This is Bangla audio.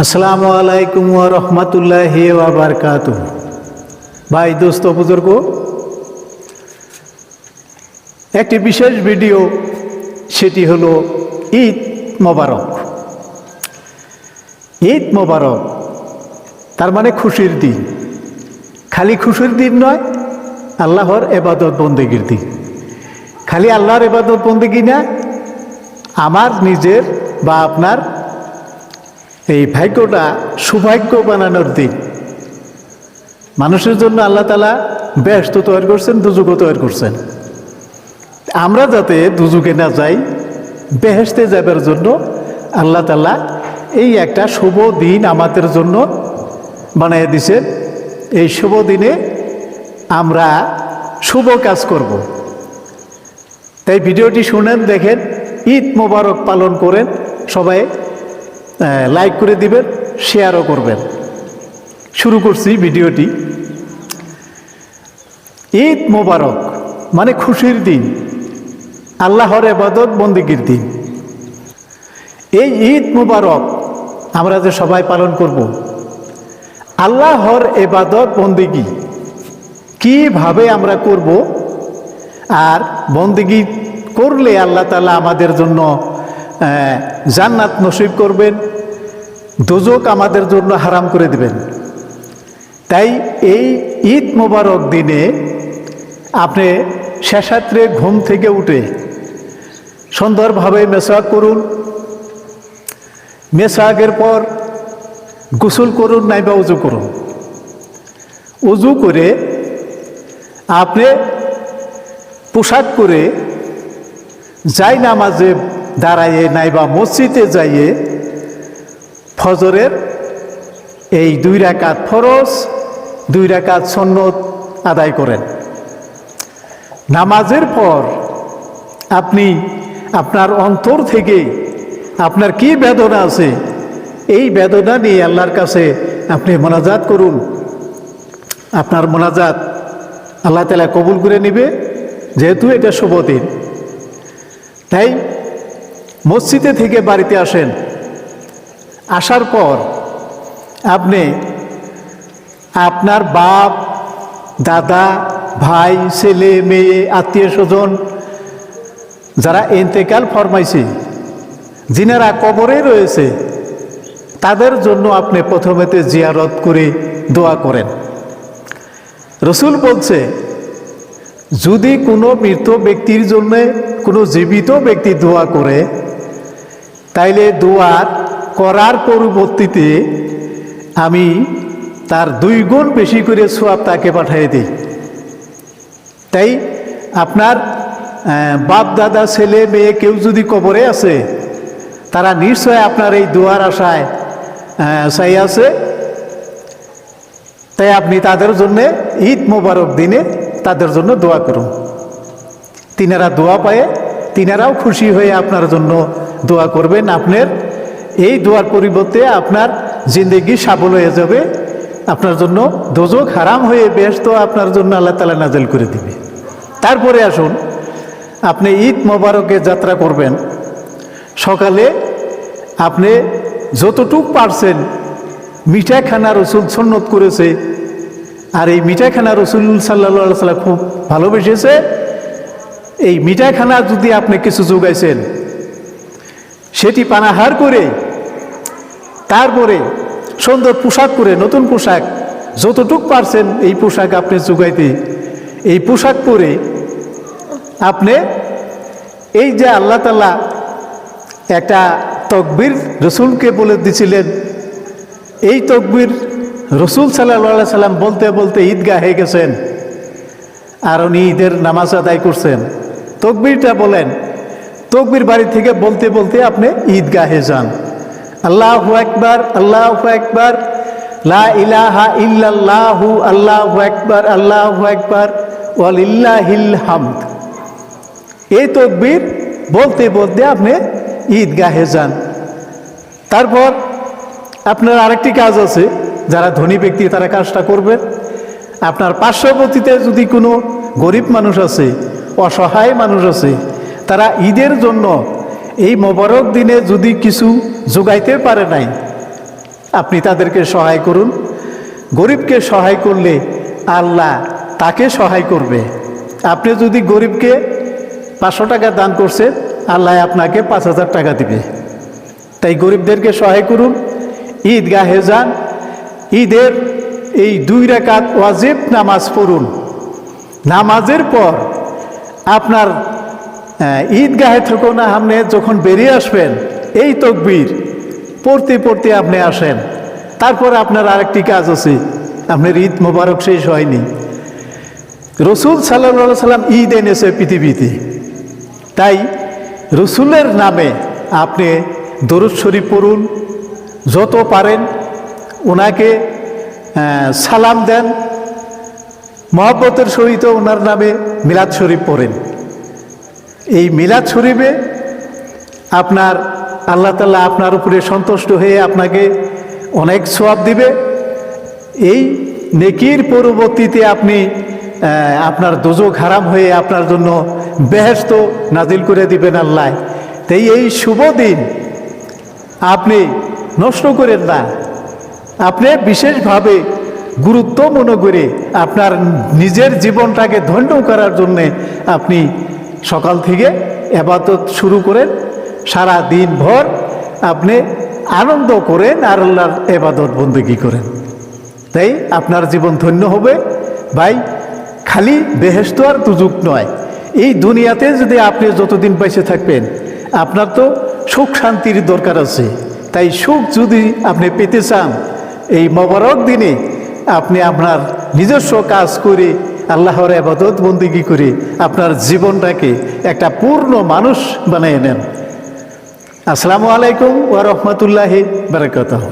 আসসালামু আলাইকুম ও রহমতুল্লাহ বারকাত ভাই, দোস্ত, বুজুর্গ, একটি বিশেষ ভিডিও, সেটি হলো ঈদ মোবারক। ঈদ মোবারক, তার মানে খুশির দিন। খালি খুশির দিন নয়, আল্লাহর এবাদত বন্দেগীর দিন। খালি আল্লাহর এবাদত বন্দেগী না, আমার নিজের বা আপনার এই ভাগ্যটা সৌভাগ্য বানানোর দিন। মানুষের জন্য আল্লাহ তালা ব্যস্ত তৈরি করছেন দুযুগও তৈরি করছেন। আমরা যাতে দুযুগে না যাই বেহেস্তে যাবার জন্য আল্লাহ তালা এই একটা শুভ দিন আমাদের জন্য বানিয়ে দিছেন এই শুভ দিনে আমরা শুভ কাজ করব। তাই ভিডিওটি শুনেন, দেখেন, ঈদ মোবারক পালন করেন সবাই। লাইক করে দিবেন শেয়ারও করবেন। শুরু করছি ভিডিওটি। ঈদ মোবারক মানে খুশির দিন। আল্লাহর এবাদত, বন্দিগির দিন। এই ঈদ মোবারক আমরা যে সবাই পালন করব, আল্লাহর এবাদত, বন্দিগি, কীভাবে আমরা করব আর বন্দিগি করলে আল্লাহ তালা আমাদের জন্য জান্নাত নসিব করবেন দোজক আমাদের জন্য হারাম করে দিবেন। তাই এই ঈদ মোবারক দিনে আপনি শেষাত্রে ঘুম থেকে উঠে সুন্দরভাবে মেসাক করুন। মেসাকের পর গোসল করুন নাইবা উজু করুন। উজু করে আপনি পোশাক করে যাই নামাজে দাঁড়াইয়ে নাইবা মসজিদে যাইয়ে ফজরের এই দুই রাকাত ফরজ, দুই রাকাত সন্নত আদায় করেন। নামাজের পর আপনি আপনার অন্তর থেকে আপনার কি বেদনা আছে, এই বেদনা নিয়ে আল্লাহর কাছে আপনি মোনাজাত করুন। আপনার মোনাজাত আল্লাহ তালা কবুল করে নিবে, যেহেতু এটা শুভ দিন। তাই মসজিদে থেকে বাড়িতে আসেন। আসার পর আপনি আপনার বাপ, দাদা, ভাই, ছেলে, মেয়ে, আত্মীয় স্বজন যারা এন্তেকাল ফরমাইছে, যিনারা কবরে রয়েছে, তাদের জন্য আপনি প্রথমেতে জিয়ারত করে দোয়া করেন। রসুল বলছে, যদি কোনো মৃত ব্যক্তির জন্য কোনো জীবিত ব্যক্তি দোয়া করে, তাইলে দোয়ার করার পরবর্তীতে আমি তার দুই গুণ বেশি করে সোয়াব তাকে পাঠিয়ে দিই। তাই আপনার বাপ, দাদা, ছেলে, মেয়ে কেউ যদি কবরে আছে তারা নিশ্চয় আপনার এই দোয়ার আশায় চাই আছে। তাই আপনি তাদের জন্যে ঈদ মোবারক দিনে তাদের জন্য দোয়া করুন। তিনারা দোয়া পায়ে, তিনারাও খুশি হয়ে আপনার জন্য দোয়া করবেন। আপনার এই দোয়ার পরিবর্তে আপনার জিন্দগি সাবল হয়ে যাবে। আপনার জন্য দোজক হারাম হয়ে বেশ তো আপনার জন্য আল্লাহ তালা নাজেল করে দিবে। তারপরে আসুন, আপনি ঈদ মোবারকে যাত্রা করবেন। সকালে আপনি যতটুক পারছেন মিঠাইখানা রসুল সন্নত করেছে, আর এই মিঠাইখানা রসুল সাল্লা সাল্লাম খুব ভালোবেসেছে। এই মিঠাইখানা যদি আপনি কিছু যোগাইছেন, সেটি পানাহার করে তারপরে সুন্দর পোশাক পরে, নতুন পোশাক, যতটুক পারছেন এই পোশাক আপনি যোগাইতে এই পোশাক পরে আপনি এই যে আল্লাহ তালা একটা তকবির রসুলকে বলে দিছিলেন, এই তকবির রসুল সাল্লাহ সাল্লাম বলতে বলতে ঈদগাহ হয়ে গেছেন, আর উনি ঈদের নামাজ আদায় করছেন। তকবিরটা বলেন, তকবির বাড়ি থেকে বলতে বলতে আপনি ঈদগাহে যান। আল্লাহ একবার আল্লাহ একবার লা ইলাহা ইল্লাল্লাহু, আল্লাহ একবার আল্লাহ একবার ওয়ালিল্লাহিল হামদ। এই তকবির বলতে বলতে আপনি ঈদগাহে যান। তারপর আপনার আরেকটি কাজ আছে, যারা ধনী ব্যক্তি তারা কাজটা করবে। আপনার পার্শ্ববর্তীতে যদি কোনো গরিব মানুষ আছে, অসহায় মানুষ আছে, তারা ঈদের জন্য এই মোবারক দিনে যদি কিছু যোগাইতে পারে নাই, আপনি তাদেরকে সহায় করুন। গরিবকে সহায় করলে আল্লাহ তাকে সহায় করবে। আপনি যদি গরিবকে পাঁচশো টাকা দান করছেন, আল্লাহ আপনাকে পাঁচ হাজার টাকা দিবে। তাই গরিবদেরকে সহায় করুন। ঈদ গাহে যান, ঈদের এই দুই রেখাত ওয়াজিব নামাজ পড়ুন। নামাজের পর আপনার ঈদগাহে থেকে না, আপনি যখন বেরিয়ে আসবেন, এই তকবির পড়তে পড়তে আপনি আসেন। তারপর আপনার আরেকটি কাজ আছে, আপনার ঈদ মোবারক শেষ হয়নি। রসুল সাল্লা সাল্লাম ঈদ এনেছে পৃথিবীতে। তাই রসুলের নামে আপনি দরুদ শরীফ পড়ুন, যত পারেন ওনাকে সালাম দেন, মহব্বতের সহিত ওনার নামে মিলাদ শরীফ পড়েন। এই মিলাদ শরীফে আপনার আল্লাহ তাল্লাহ আপনার উপরে সন্তুষ্ট হয়ে আপনাকে অনেক সোয়াব দিবে। এই নেকির পরবর্তীতে আপনি আপনার দোজক হারাম হয়ে আপনার জন্য বেহেস্ত নাজিল করে দিবেন আল্লাহ। তাই এই শুভ দিন আপনি নষ্ট করেন না। আপনি বিশেষভাবে গুরুত্ব মনে করে আপনার নিজের জীবনটাকে ধন্য করার জন্যে আপনি সকাল থেকে এবাদত শুরু করেন। সারা দিন ভর আপনি আনন্দ করেন আর আল্লাহর এবাদত বন্দেগী করেন। তাই আপনার জীবন ধন্য হবে। ভাই, খালি বেহেস্ত আর দুযুগ নয়। এই দুনিয়াতে যদি আপনি যতদিন বেঁচে থাকবেন, আপনার তো সুখ শান্তির দরকার আছে। তাই সুখ যদি আপনি পেতে চান, এই মবারক দিনে আপনি আপনার নিজস্ব কাজ করে আল্লাহর আবাদত বন্দিগি করে, আপনার জীবনটাকে একটা পূর্ণ মানুষ বানিয়ে নেন। আসসালামু আলাইকুম ওয়া রহমতুল্লাহি বারাকাতুহু।